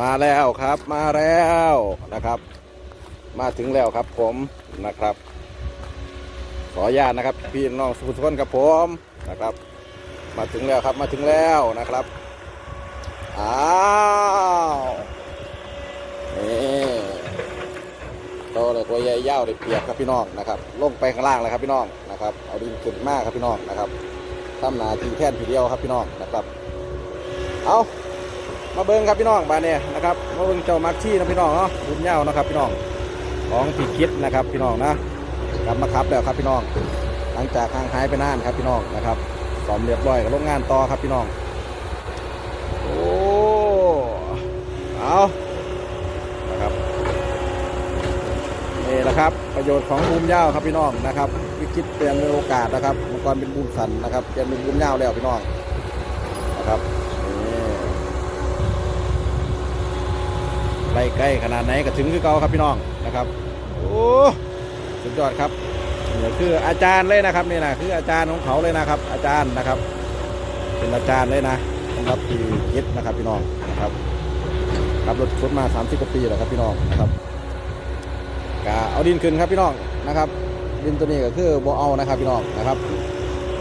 มาแล้วครับมาแล้วนะครับ มาถึงแล้วครับผมนะครับ ขออนุญาตนะครับ พี่น้องสุขนกับผมนะครับ มาถึงแล้วครับมาถึงแล้วนะครับอ้าวนี่โตเลยตัวใหญ่ยาวเลยเปียกครับพี่น้องนะครับ ลงไปข้างล่างเลยครับพี่น้องนะครับเอาดินขึ้นมากครับพี่น้องนะครับทำหนาทีแค่นทีเดียวครับพี่น้องนะครับ เอา มาเบิ้งครับพี่น้องบานเนี่ยนะครับมาเบิ้งเจ้ามักชี่นะพี่น้องเนาะรุ่นเย้านะครับพี่น้องของพี่คิดนะครับพี่น้องนะกลับมาขับแล้วครับพี่น้อง หลังจากห่างหายไปนานครับพี่น้องนะครับสอมเรียบร้อยกับโรงงานต่อครับพี่น้องโอ้เอานะครับนี่แหละครับประโยชน์ของบูมยาวครับพี่น้องนะครับวิคิดเปลี่ยนเป็นโอกาสนะครับเมื่อก่อนเป็นบูมสันนะครับเปลี่ยนเป็นบูมยาวแล้วพี่น้องนะครับ ไล่ใกล้ขนาดไหนก็ถึงคือเก่าครับพี่น้องนะครับโอ้สุดยอดครับนี่คืออาจารย์เลยนะครับนี่นะคืออาจารย์ของเขาเลยนะครับ อาจารย์นะครับ เป็นอาจารย์เลยนะสำหรับพี่คิดนะครับพี่น้องนะครับขับรถชนมา 30กว่าปีแล้วครับพี่น้องนะครับกะเอาดินขึ้นครับพี่น้องนะครับ ดินตัวนี้ก็คือโบเอานะครับพี่น้องนะครับ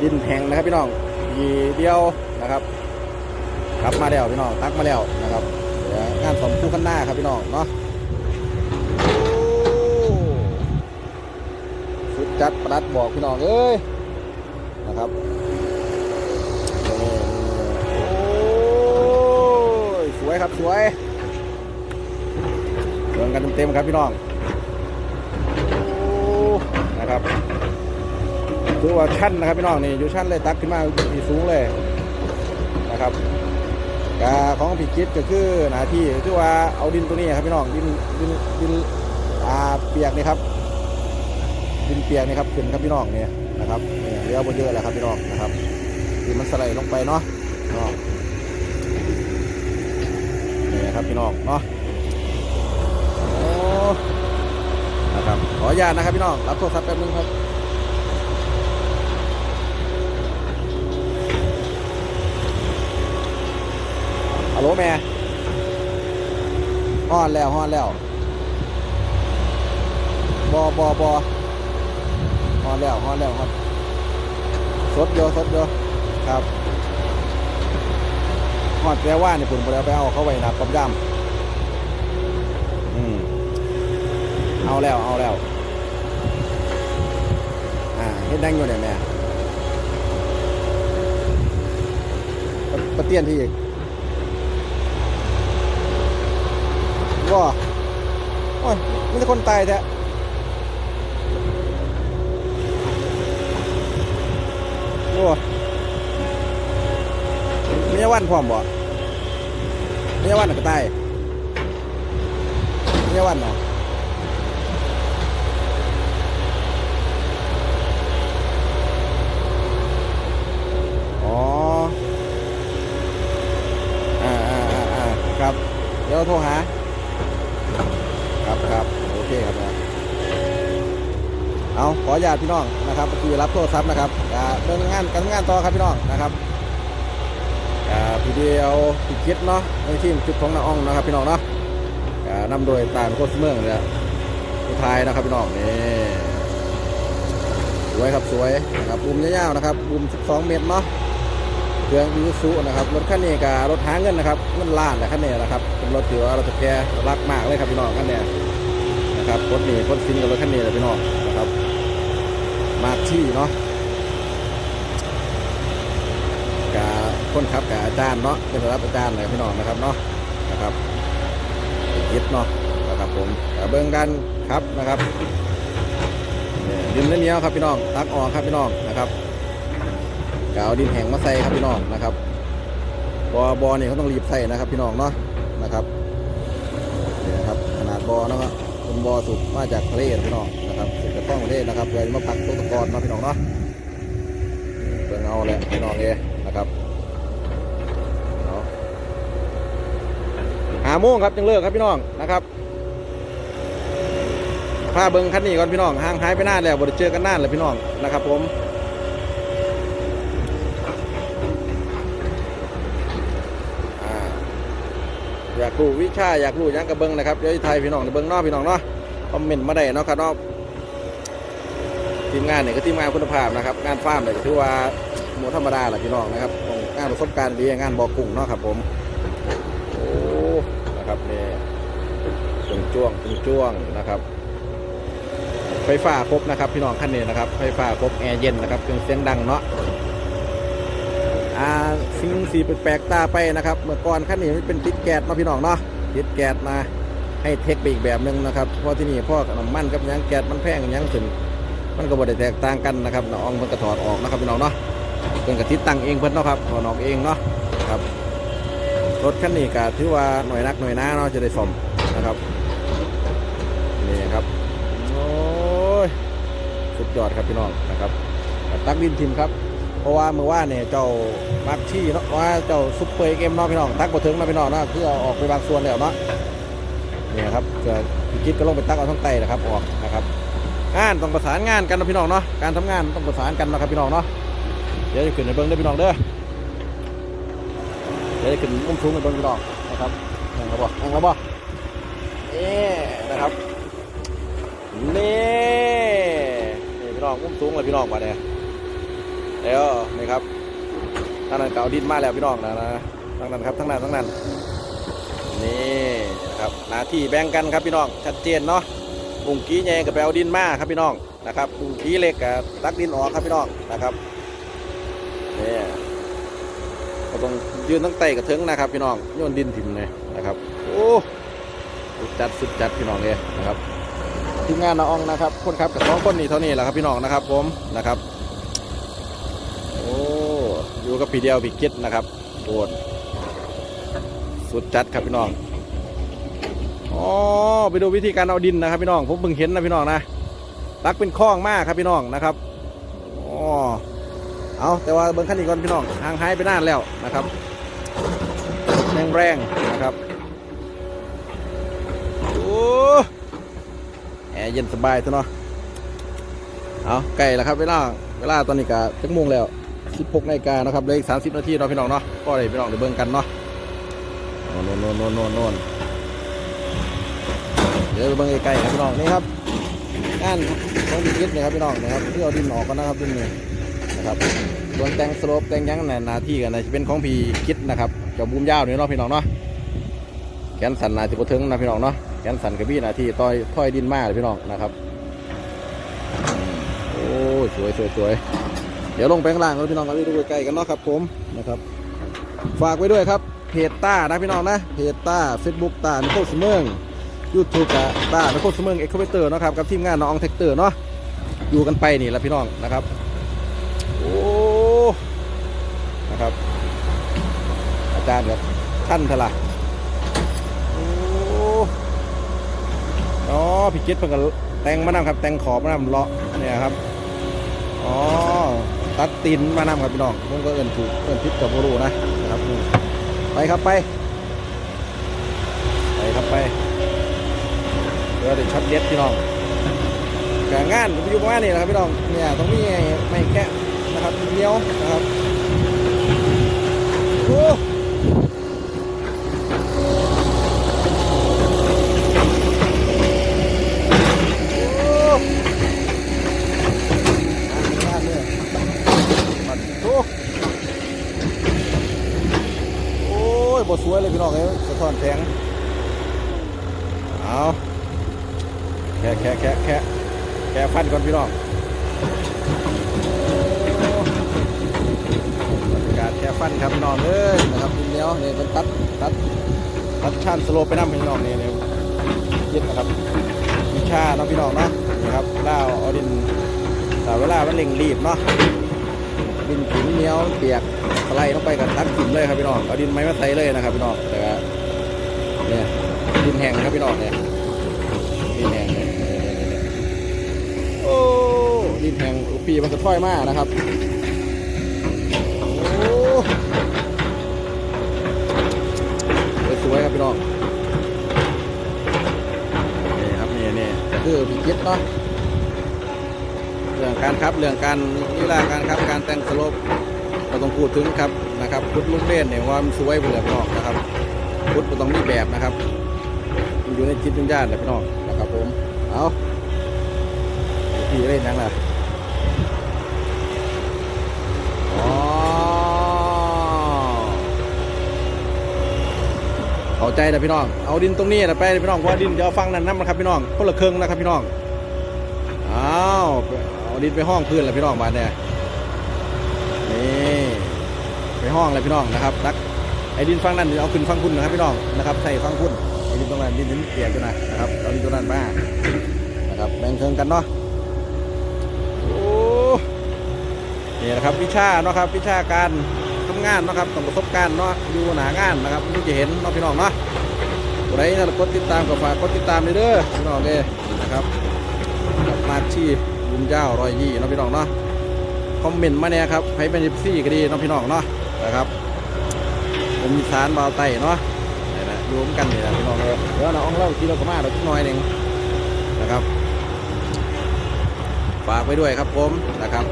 ดินแห้งนะครับพี่น้องทีเดียวนะครับขับมาแล้วพี่น้องตักมาแล้วนะครับ หน้าครับพี่น้องเนาะสุดจัดประดัดบอกพี่น้องเอ้ยนะครับโอ้ยสวยครับสวยเดินกันเต็มๆครับพี่น้องอนะครับถือว่าชั้นนะครับพี่น้องนี่อยู่ชั้นเลยตักขึ้นมาสูงเลยนะครับ กาของพี่คิดก็คือหน้าที่คือว่าเอาดินตัวนี้ครับพี่น้องดินดินดินอ่าเปียกนี่ครับ ดินเปียกนี่ครับขึ้นครับพี่น้องเนี่ยนะครับเนี่ยเหลือบนเยอะแล้วครับพี่น้องนะครับคือมันสไลด์ลงไปเนาะพี่น้องนี่ครับพี่น้องเนาะโอ้นะครับขออนุญาตนะครับพี่น้องรับโทรศัพท์แป๊บนึงครับ โหลแม่ฮอนแล้วฮอนแล้วบอบอบอฮอนแล้วฮอนแล้วครับสดโยสดโยครับฮอดแปลว่าเนี่ผมไปแล้วไปเอาเข้าไว้หนับกับย่ำอืมเอาแล้วเอาแล้วอ่าเฮ็ดดังอยู่เนี่ยแม่ปะปะเตียนที่อีก ว้าโอ้ยมีแต่คนตายแท้โอ้มียวันพร้อมบ่มียวันน่ะก็ตายมียวันเนาะอ๋ออ่าอ่าอ่าอ่าครับ เดี๋ยวโทรหา ครับครับโอเคครับนะ เอาขออนุญาตพี่น้องนะครับคือรับโทรศัพท์นะครับอ่าเดินงานการงานต่อครับพี่น้องนะครับพี่เดียวพี่คิดเนาะในทีมชุดของน้าอ่องนะครับพี่น้องเนาะนำโดยตายโคตรเมืองเลยนะผู้ทายนะครับพี่น้องนี่สวยครับสวยนะครับบูมยาวๆนะครับบูม12 เมตรเนาะเครื่องยูซุนะครับรถคันนี้กับรถหาเงินนะครับเงินล้านแหละคันนี้นะครับเป็นรถถือว่าเราจะแกรักมากเลยครับพี่น้องคันเนี้ยนะครับรถนี้รถซิงกับรถคันนี้เลยพี่น้องนะครับ มากที่เนาะกาคนขับกับอาจารย์เนาะเป็นรับอาจารย์เลยพี่น้องนะครับเนาะนะครับยึดเนาะนะครับผมกาเบิ้งกันครับนะครับดินเนียวครับพี่น้องตักออกครับพี่น้องนะครับกเอาดินแห้งมาใส่ครับพี่น้องนะครับบอบอเนี่ยเขาต้องรีบใส่นะครับ พี่น้องเนาะนะครับเนี่ยนะครับขนาดบอนะครับเป็นบอสุกมาจากทะเลพี่น้องน กจากท้องประเทศนะครับเลยมาพักตัวตะกอนเนาพี่น้องเนาะเบิ่งเอาแหละพี่น้องเอนะครับเอาหาโมงครับจังเลิกครับพี่น้องนะครับพาเบิ้งคันนี้ก่อนพี่น้องห่างหายไปนานแล้วบ่ได้เจอกันนานเลยพี่น้องนะครับ ผมอ่าอยากรู้วิชาอยากรู้ยังกับเบิ้งนะครับเดี๋ยวไทยพี่น้องเดี๋ยเบิ้งนอกพี่น้องเนาะคอมเมนต์มาได้เนาะครับเนาะ ทีมงานเนี่ยก็ทีมงานคุณภาพนะครับ งานฟาร์มเนี่ยก็ถือว่าหมูธรรมดาแหละพี่น้องนะครับงานประสบการณ์ดีงานบอกกุ้งเนาะครับผมโอ้นะครับนี่ยจ้วงจ้วงจ้วงนะครับ ไฟฟ้าครบนะครับ พี่น้องขั้นนี้นะครับ ไฟฟ้าครบแอร์เย็นนะครับเครื่องเสียงดังเนาะอ่าสิ่งสีแปลกตาไปนะครับ เมื่อก่อนขั้นนี้มันเป็นติดแก๊สเนาะพี่น้องเนาะติดแก๊สมาให้เทคไปอีกแบบนึงนะครับเพราะที่นี่พ่อน้ำมันกับยังแก๊สมันแพงยังถึง มันก็บ่ได้แตกต่างกันนะครับน้องมันก็ถอดออกนะครับพี่น้องเนาะเพิ่นก็ติดตั้งเองเพิ่นเนาะครับถอดออกเองเนาะครับรถคันนี้ก็ถือว่าหน่วยนักหน่วยหน้าเนาะจะได้ซ่มนะครับนี่ครับโอ้ยสุดยอดครับพี่น้องนะครับตักดินทิมครับเพราะว่าเมื่อว่านเนี่ยเจ้ามักชี่เนาะว่าเจ้าซุปเปอร์เกมเนาะพี่น้องตักบ่ถึงเนาะพี่น้องเนาะคือเอาออกไปบางส่วนแล้วเนาะเนี่ยครับจะพี่กิ๊ดก็ลงไปตักเอาทั้งไตนะครับออกนะครับ งานต้องประสานงานกันนะพี่น้องเนาะการทำงานต้องประสานกันนะครับพี่น้องเนาะเดี๋ยวจะขึ้นในเบิ้งเด้พี่น้องเด้อเดี๋ยวจะขึ้นมุมสูงในเบิ้งพี่น้องนะครับนั่งแล้วบ่นั่งแล้วบ่เอ๊นะครับนี่นี่พี่น้องมุมสูงเลยพี่น้องมาเนี่ยเดี๋ยวนี่ครับทางนั้นเก่าดินมาแล้วพี่น้องนะนะทางนั้นครับทางนั้นทางนั้นนี่นะครับหน้าที่แบ่งกันครับพี่น้องชัดเจนเนาะ ปุ่งกี้แยงกับแปลวดินมาครับพี่น้องนะครับปุ่งกี้เล็กกับตักดินออกครับพี่น้องนะครับนี่ก็ต้องยืนตั้งไตกับเทิงนะครับ พี่น้องโยนดินถิ่มเลยนะครับโอ้สุดจัดสุดจัดพี่น้องเลยนะครับทีมงานน้องนะครับคนครับกับสองคนนี่เท่านี้แหละครับพี่น้องนะครับผมนะครับโอ้อยู่กับพี่เดียวพี่คิดนะครับโอนสุดจัดครับพี่น้อง อ๋อไปดูวิธีการเอาดินนะครับพี่น้องผมเพิ่งเห็นนะพี่น้องนะรักเป็นคล้องมากครับพี่น้องนะครับอ๋อเอาแต่ว่าเบิ้งขั้นนี้ก่อนพี่น้องห่างหายไปนานแล้วนะครับแรงแรงๆนะครับโอ้แอร์เย็นสบายตัวเนาะเอาไก่แล้วครับเวลาเวลาตอนนี้ก็จักโมงแล้ว 16นาฬิกานะครับเหลยอีก30 นาทีเนาะพี่น้องเนาะก็เลยพี่น้องเดี๋ยวเบิ่งกันเนาะน่นโน่นโน่นโน่นโน่น เดี๋ยวไปเบิ่งไกลๆครับพี่น้องนี่ครับงานต้องมีคิดนะครับพี่น้องนะครับที่เอาดินออกกันนะครับดินนี่นะครับส่วนแตงสโลปแตงยังในหนาที่กันนะจะเป็นของพี่คิดนะครับจ้าบูมยาวนี่เนาะพี่น้องเนาะแขนสันนาที่บ่ถึงนะพี่น้องเนาะแขนสันกับพี่นาที่ต้อยถ้อยดินมากเลยพี่น้องนะครับโอ้ยสวยสวยสวยเดี๋ยวลงไปข้างล่างแล้วพี่น้องกันไปดูใกล้ๆกันเนาะครับผมนะครับ ฝากไว้ด้วยครับเพจต้านะพี่น้องนะเพจต้าเฟซบุ๊กต้านโคตรเสมิง ยูทูบกับต้านโคตรเสมิงเอ็กซ์เพเตอร์นะครับกับทีมงานน้องแท็กเตอร์เนาะอยู่กันไปนี่แหละพี่น้องนะครับโอ้นะครับ อาจารย์ครับท่านเถอะล่ะโอ้อ๋อพี่กิ๊ดเพิ่งก็แต่งมานำครับแต่งขอบมานำเลาะเนี่ยครับอ๋อตัดตินมานำครับพี่น้องผมก็เอินถูกเอินพิษกับโบรูนะนะครับไปครับไปไปครับไป ดี๋ยวเดี๋ยวช็อตเด็ดพี่น้องกางานอยู่ประมาณนี้นะครับพี่น้องเนี่ยต้องมีไม่แกะนะครับเหนียวนะครับโอ้ โอ้อ่านเลยปัดโอ้โอ้ยบทสวยเลยพี่น้องเอ้ยสะท้อนแสงเอา แค่แค่แค่แค่แค่ฟันก่อนพี่น้องบรรยากาศแค่ฟันครับพี่น้องเอ้ยนะครับทีเดียวเนี่ยเป็นตัดตัดตัดชันสโลปไปน้ำพี่น้องเนี่ยเนี่ยยึดนะครับวิชาเนาะพี่น้องเนาะนี่ครับเวลาเอาดินแต่เวลามันเร่งรีบเนาะดินขินเหนียวเปียกสไลด์ลงไปกับตักขินเลยครับพี่น้องเอาดินไม้มาใส่เลยนะครับพี่น้องแต่ว่าเนี่ยดินแห้งครับพี่น้องเนี่ยดินแห้งเนี่ย ดินแห้งปีมันกระถ้อยมากนะครับโอ้สวยๆครับพี่น้องนี่ครับนี่นี่คือพิจิตรเนาะเรื่องการครับเรื่องการลีลาการครับการแต่งสลปเราต้องพูดถึงครับนะครับพุทธลุงเล่นเนี่ยว่ามันสวยเบื่อพี่น้องนะครับพุทธต้องมีแบบนะครับมันอยู่ในจิตวิญญาณเลยพี่น้องนะครับผมเอา พี่เล่นยังล่ะอ๋อเข้าใจนะพี่น้อง เอาดินตรงนี้นะไปพี่น้องเพราะว่าดินจะเอาฟังนั้นน้ำนะครับพี่น้องคนละเครื่องนะครับพี่น้องเอาเอาดินไปห้องพื้นแล้วพี่น้องบาเนี่ยนี่ไปห้องเลยพี่น้องนะครับรักไอ้ดินฟังนั่นเอาขึ้นฟังพุ่นนะครับพี่น้องนะครับใส่ฟังพุ่นไอ้ดินตรงนั้นดินดินเปียกอยู่นะนะครับเอาดินตรงนั้นมานะครับแบ่งเครื่องกันเนาะโอ้ นี่นะครับวิชาเนาะครับวิชาการทำงานเนาะครับต้องประสบการณ์เนาะอยู่หนางานนะครับนี่จะเห็นเนาะพี่น้องเนาะผู้ใดถ้ากดติดตามก็ฝากกดติดตามเลยเด้อพี่น้องเด้นะครับกับมาชีบุญเจ้ารอยยี่เนาะพี่น้องเนาะคอมเมนต์มาเนี่ยครับให้เป็นซี่ก็ดีเนาะพี่น้องเนาะนะครับผมมีสารบาวไตเนาะนี่นะรวมกันนี่นะพี่น้องเลยเดี๋ยวเราเอาเล่ากิโลกมาเราสักหน่อยหนึ่งนะครับ ฝากไว้ด้วยครับผมนะครับ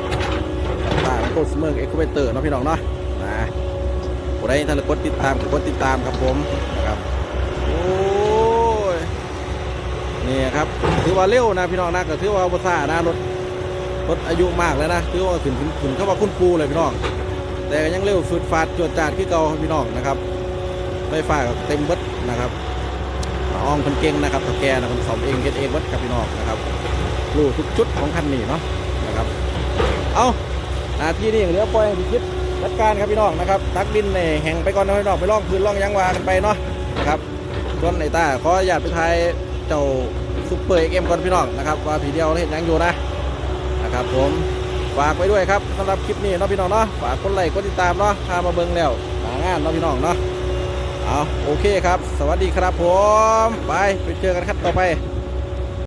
โคสเมอร์เอ็กโคเวเตอร์เนาะพี่น้องเนาะนะผู้ใดถ้ากดติดตามกดติดตามครับผมนะครับโอ้ยนี่ครับถือว่าเร็วนะพี่น้องนะก็ถือว่าภาษานะรถรถอายุมากแล้วนะถือว่าขึ้นขึ้นเข้ามาคุ้นปูเลยพี่น้องแต่ยังเร็วสุดฟาดจวดจาดที่เก่าพี่น้องนะครับไฟฟ้าเต็มเบิดนะครับอองคนเก่งนะครับแกนะคนสอบเองเก็ดเองบดครับพี่น้องนะครับรู้ทุกชุดของคันนี้เนาะนะครับ เอา นาที่นี่เหลือปล่อยพี่คิดจัดการครับพี่น้องนะครับตักดินในแห่งไปก่อนนะพี่น้องไปล่องพื้นล่องยางวากันไปเนาะนะครับส่วนไอ้ตาขออนุญาตไปทายเจ้าซุปเปอร์เอ็มก่อนพี่น้องนะครับว่าผีเดียวเห็นยังอยู่นะนะครับผมฝากไว้ด้วยครับสำหรับคลิปนี้เนาะพี่น้องเนาะฝากกดไลค์กดติดตามเนาะพามาเบิ่งแล้วหางานเนาะพี่น้องเนาะเอาโอเคครับ สวัสดีครับผม ไปไปเจอกันครับต่อไป